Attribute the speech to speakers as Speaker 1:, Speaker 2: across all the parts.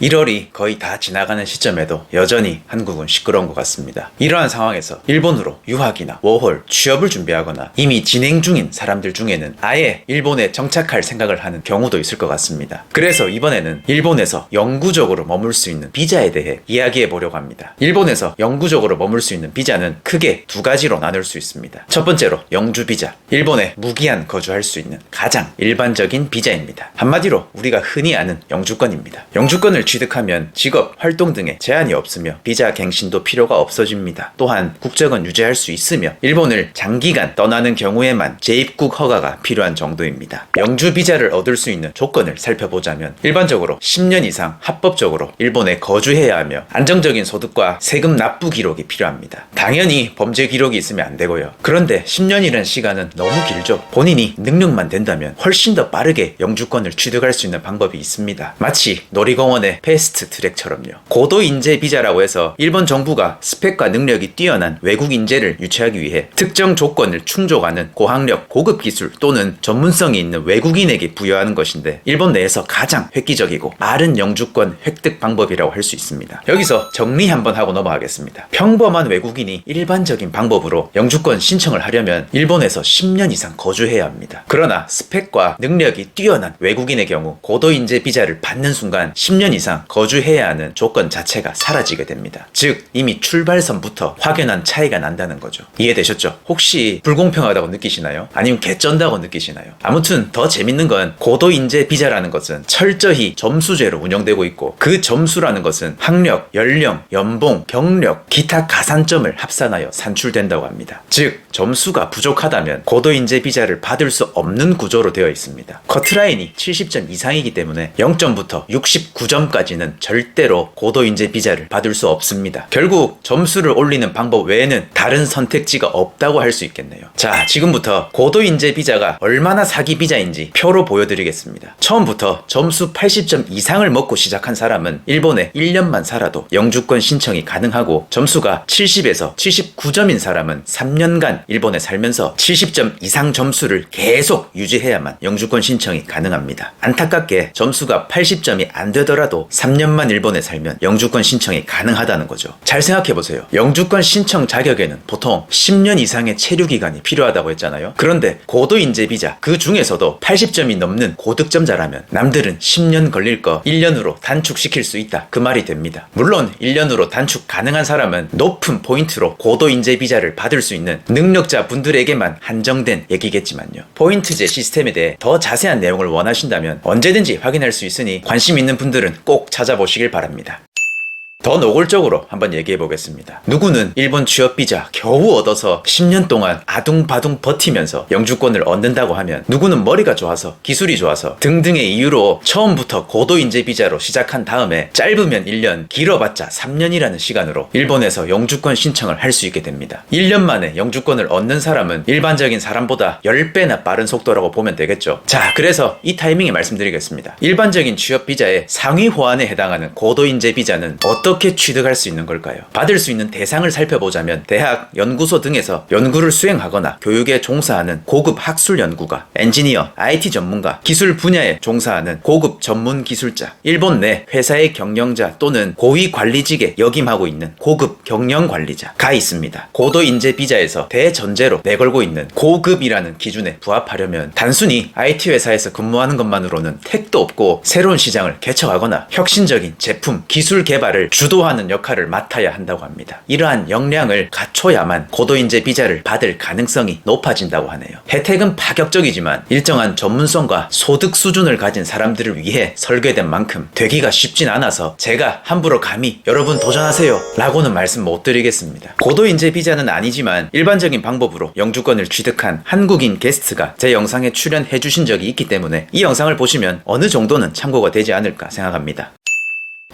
Speaker 1: 1월이 거의 다 지나가는 시점에도 여전히 한국은 시끄러운 것 같습니다. 이러한 상황에서 일본으로 유학이나 워홀, 취업을 준비하거나 이미 진행 중인 사람들 중에는 아예 일본에 정착할 생각을 하는 경우도 있을 것 같습니다. 그래서 이번에는 일본에서 영구적으로 머물 수 있는 비자에 대해 이야기해 보려고 합니다. 일본에서 영구적으로 머물 수 있는 비자는 크게 두 가지로 나눌 수 있습니다. 첫 번째로 영주 비자. 일본에 무기한 거주할 수 있는 가장 일반적인 비자입니다. 한마디로 우리가 흔히 아는 영주권입니다. 영주권을 취득하면 직업, 활동 등에 제한이 없으며 비자 갱신도 필요가 없어집니다. 또한 국적은 유지할 수 있으며 일본을 장기간 떠나는 경우에만 재입국 허가가 필요한 정도입니다. 영주 비자를 얻을 수 있는 조건을 살펴보자면 일반적으로 10년 이상 합법적으로 일본에 거주해야 하며 안정적인 소득과 세금 납부 기록이 필요합니다. 당연히 범죄 기록이 있으면 안 되고요. 그런데 10년이라는 시간은 너무 길죠. 본인이 능력만 된다면 훨씬 더 빠르게 영주권을 취득할 수 있는 방법이 있습니다. 마치 놀이공원 의 패스트 트랙처럼요. 고도 인재 비자라고 해서 일본 정부가 스펙과 능력이 뛰어난 외국 인재를 유치하기 위해 특정 조건을 충족하는 고학력, 고급 기술 또는 전문성이 있는 외국인에게 부여하는 것인데 일본 내에서 가장 획기적이고 빠른 영주권 획득 방법이라고 할 수 있습니다. 여기서 정리 한번 하고 넘어가겠습니다. 평범한 외국인이 일반적인 방법으로 영주권 신청을 하려면 일본에서 10년 이상 거주해야 합니다. 그러나 스펙과 능력이 뛰어난 외국인의 경우 고도 인재 비자를 받는 순간 10년 이상 거주해야 하는 조건 자체가 사라지게 됩니다. 즉 이미 출발선부터 확연한 차이가 난다는 거죠. 이해되셨죠? 혹시 불공평하다고 느끼시나요? 아니면 개쩐다고 느끼시나요? 아무튼 더 재밌는 건 고도 인재 비자라는 것은 철저히 점수제로 운영되고 있고 그 점수라는 것은 학력, 연령, 연봉, 경력, 기타 가산점을 합산하여 산출된다고 합니다. 즉 점수가 부족하다면 고도 인재 비자를 받을 수 없는 구조로 되어 있습니다. 커트라인이 70점 이상이기 때문에 0점부터 69점까지 는 절대로 고도 인재 비자를 받을 수 없습니다. 결국 점수를 올리는 방법 외에는 다른 선택지가 없다고 할 수 있겠네요. 자, 지금부터 고도 인재 비자가 얼마나 사기 비자인지 표로 보여드리겠습니다. 처음부터 점수 80점 이상을 먹고 시작한 사람은 일본에 1년만 살아도 영주권 신청이 가능하고 점수가 70에서 79점인 사람은 3년간 일본에 살면서 70점 이상 점수를 계속 유지해야만 영주권 신청이 가능합니다. 안타깝게 점수가 80점이 안 되더라도 3년만 일본에 살면 영주권 신청이 가능하다는 거죠. 잘 생각해 보세요. 영주권 신청 자격에는 보통 10년 이상의 체류 기간이 필요하다고 했잖아요. 그런데 고도 인재 비자 그 중에서도 80점이 넘는 고득점자라면 남들은 10년 걸릴 거 1년으로 단축시킬 수 있다. 그 말이 됩니다. 물론 1년으로 단축 가능한 사람은 높은 포인트로 고도 인재 비자를 받을 수 있는 능력자 분들에게만 한정된 얘기겠지만요. 포인트제 시스템에 대해 더 자세한 내용을 원하신다면 언제든지 확인할 수 있으니 관심 있는 분들은 꼭 찾아보시길 바랍니다. 더 노골적으로 한번 얘기해 보겠습니다. 누구는 일본 취업 비자 겨우 얻어서 10년 동안 아둥바둥 버티면서 영주권을 얻는다고 하면 누구는 머리가 좋아서 기술이 좋아서 등등의 이유로 처음부터 고도 인재 비자로 시작한 다음에 짧으면 1년, 길어봤자 3년이라는 시간으로 일본에서 영주권 신청을 할 수 있게 됩니다. 1년 만에 영주권을 얻는 사람은 일반적인 사람보다 10배나 빠른 속도라고 보면 되겠죠. 자, 그래서 이 타이밍에 말씀드리겠습니다. 일반적인 취업 비자의 상위 호환에 해당하는 고도 인재 비자는 어떻게 취득할 수 있는 걸까요? 받을 수 있는 대상을 살펴보자면 대학, 연구소 등에서 연구를 수행하거나 교육에 종사하는 고급 학술 연구가, 엔지니어, IT 전문가, 기술 분야에 종사하는 고급 전문 기술자, 일본 내 회사의 경영자 또는 고위 관리직에 역임하고 있는 고급 경영 관리자가 있습니다. 고도 인재 비자에서 대전제로 내걸고 있는 고급이라는 기준에 부합하려면 단순히 IT 회사에서 근무하는 것만으로는 택도 없고 새로운 시장을 개척하거나 혁신적인 제품, 기술 개발을 주도하는 역할을 맡아야 한다고 합니다. 이러한 역량을 갖춰야만 고도인재 비자를 받을 가능성이 높아진다고 하네요. 혜택은 파격적이지만 일정한 전문성과 소득 수준을 가진 사람들을 위해 설계된 만큼 되기가 쉽진 않아서 제가 함부로 감히 여러분 도전하세요 라고는 말씀 못 드리겠습니다. 고도인재 비자는 아니지만 일반적인 방법으로 영주권을 취득한 한국인 게스트가 제 영상에 출연해 주신 적이 있기 때문에 이 영상을 보시면 어느 정도는 참고가 되지 않을까 생각합니다.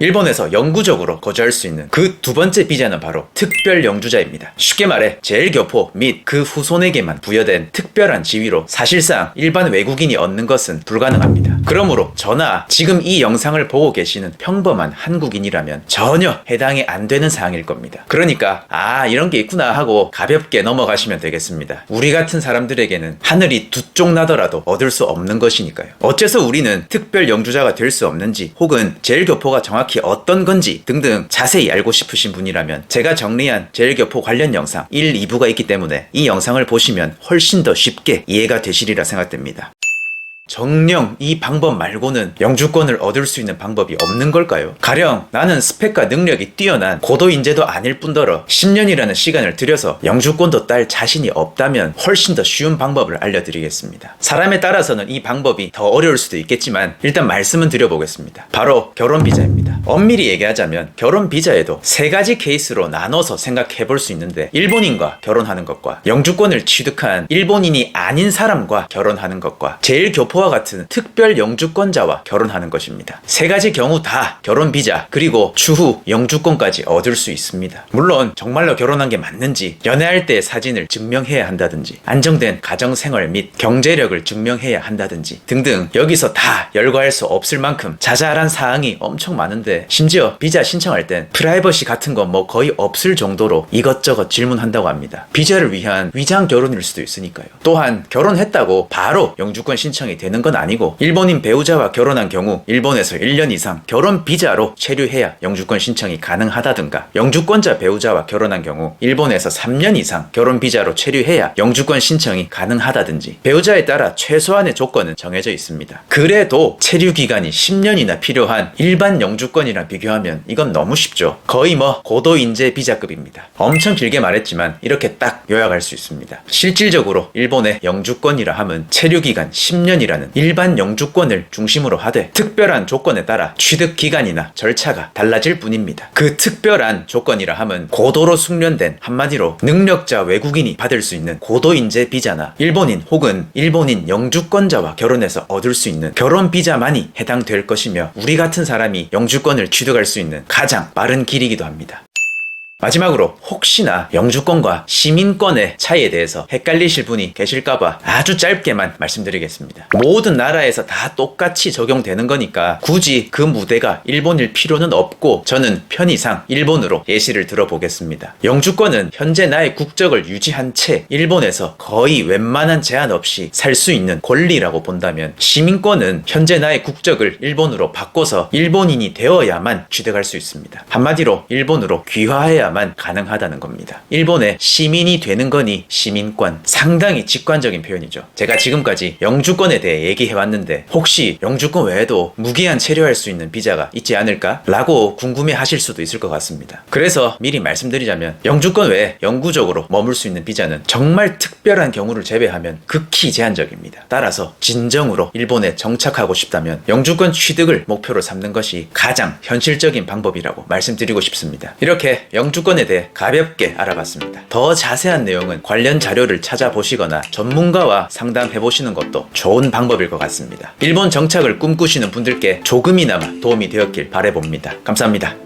Speaker 1: 일본에서 영구적으로 거주할 수 있는 그 두 번째 비자는 바로 특별 영주자입니다. 쉽게 말해 제일 교포 및 그 후손에게만 부여된 특별한 지위로 사실상 일반 외국인이 얻는 것은 불가능합니다. 그러므로 저나 지금 이 영상을 보고 계시는 평범한 한국인이라면 전혀 해당이 안 되는 사항일 겁니다. 그러니까 아 이런 게 있구나 하고 가볍게 넘어가시면 되겠습니다. 우리 같은 사람들에게는 하늘이 두 쪽 나더라도 얻을 수 없는 것이니까요. 어째서 우리는 특별 영주자가 될 수 없는지 혹은 제일 교포가 정확 정확히 어떤 건지 등등 자세히 알고 싶으신 분이라면 제가 정리한 제일교포 관련 영상 1, 2부가 있기 때문에 이 영상을 보시면 훨씬 더 쉽게 이해가 되시리라 생각됩니다. 정령 이 방법 말고는 영주권을 얻을 수 있는 방법이 없는 걸까요? 가령 나는 스펙과 능력이 뛰어난 고도 인재도 아닐 뿐더러 10년이라는 시간을 들여서 영주권도 딸 자신이 없다면 훨씬 더 쉬운 방법을 알려드리겠습니다. 사람에 따라서는 이 방법이 더 어려울 수도 있겠지만 일단 말씀은 드려보겠습니다. 바로 결혼 비자입니다. 엄밀히 얘기하자면 결혼 비자에도 세 가지 케이스로 나눠서 생각해 볼 수 있는데 일본인과 결혼하는 것과 영주권을 취득한 일본인이 아닌 사람과 결혼하는 것과 제일 교포 와 같은 특별 영주권자와 결혼하는 것입니다. 세 가지 경우 다 결혼 비자 그리고 추후 영주권까지 얻을 수 있습니다. 물론 정말로 결혼한 게 맞는지 연애할 때 사진을 증명해야 한다든지 안정된 가정 생활 및 경제력을 증명해야 한다든지 등등 여기서 다 열거할 수 없을 만큼 자잘한 사항이 엄청 많은데 심지어 비자 신청할 땐 프라이버시 같은 거뭐 거의 없을 정도로 이것저것 질문한다고 합니다. 비자를 위한 위장 결혼일 수도 있으니까요. 또한 결혼했다고 바로 영주권 신청이 되는 건 아니고 일본인 배우자와 결혼한 경우 일본에서 1년 이상 결혼 비자로 체류해야 영주권 신청이 가능하다든가 영주권자 배우자와 결혼한 경우 일본에서 3년 이상 결혼 비자로 체류해야 영주권 신청이 가능하다든지 배우자에 따라 최소한의 조건은 정해져 있습니다. 그래도 체류 기간이 10년이나 필요한 일반 영주권이랑 비교하면 이건 너무 쉽죠. 거의 뭐 고도 인재 비자급입니다. 엄청 길게 말했지만 이렇게 딱 요약할 수 있습니다. 실질적으로 일본의 영주권이라 함은 체류 기간 10년이라 는 일반 영주권을 중심으로 하되 특별한 조건에 따라 취득 기간이나 절차가 달라질 뿐입니다. 그 특별한 조건이라 함은 고도로 숙련된 한마디로 능력자 외국인이 받을 수 있는 고도 인재 비자나 일본인 혹은 일본인 영주권자와 결혼해서 얻을 수 있는 결혼 비자만이 해당될 것이며 우리 같은 사람이 영주권을 취득할 수 있는 가장 빠른 길이기도 합니다. 마지막으로 혹시나 영주권과 시민권의 차이에 대해서 헷갈리실 분이 계실까봐 아주 짧게만 말씀드리겠습니다. 모든 나라에서 다 똑같이 적용되는 거니까 굳이 그 무대가 일본일 필요는 없고 저는 편의상 일본으로 예시를 들어보겠습니다. 영주권은 현재 나의 국적을 유지한 채 일본에서 거의 웬만한 제한 없이 살 수 있는 권리라고 본다면 시민권은 현재 나의 국적을 일본으로 바꿔서 일본인이 되어야만 취득할 수 있습니다. 한마디로 일본으로 귀화해야만 가능하다는 겁니다. 일본의 시민이 되는 거니 시민권. 상당히 직관적인 표현이죠. 제가 지금까지 영주권에 대해 얘기해왔는데 혹시 영주권 외에도 무기한 체류할 수 있는 비자가 있지 않을까? 라고 궁금해 하실 수도 있을 것 같습니다. 그래서 미리 말씀드리자면 영주권 외에 영구적으로 머물 수 있는 비자는 정말 특별한 경우를 제외하면 극히 제한적입니다. 따라서 진정으로 일본에 정착하고 싶다면 영주권 취득을 목표로 삼는 것이 가장 현실적인 방법이라고 말씀드리고 싶습니다. 이렇게 영주 권에 대해 가볍게 알아봤습니다. 더 자세한 내용은 관련 자료를 찾아보시거나 전문가와 상담해 보시는 것도 좋은 방법일 것 같습니다. 일본 정착을 꿈꾸시는 분들께 조금이나마 도움이 되었길 바래봅니다. 감사합니다.